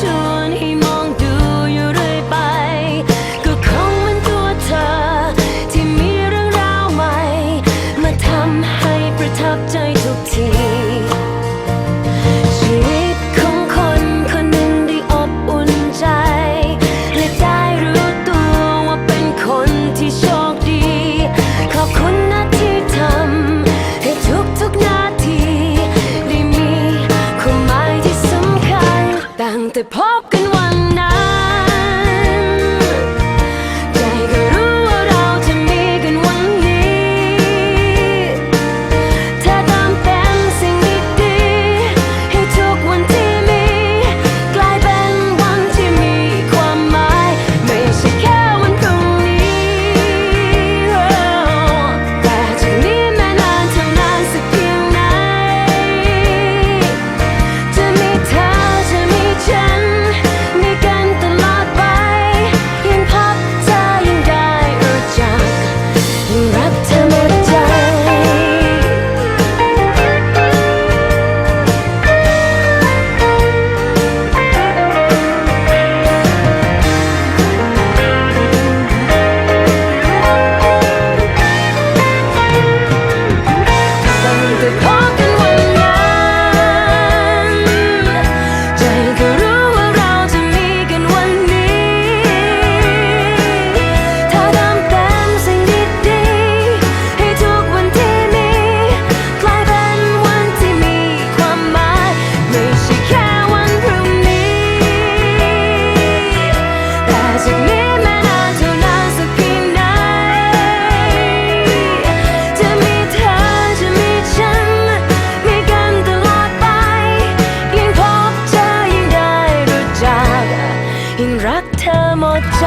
ชวนให้มองดูอยู่เรื่อยไป ก็คงเป็นตัวเธอ ที่มีเรื่องราวใหม่ มาทำให้ประทับใจทุกที Good one. ยิ่งรักเธอหมดใจ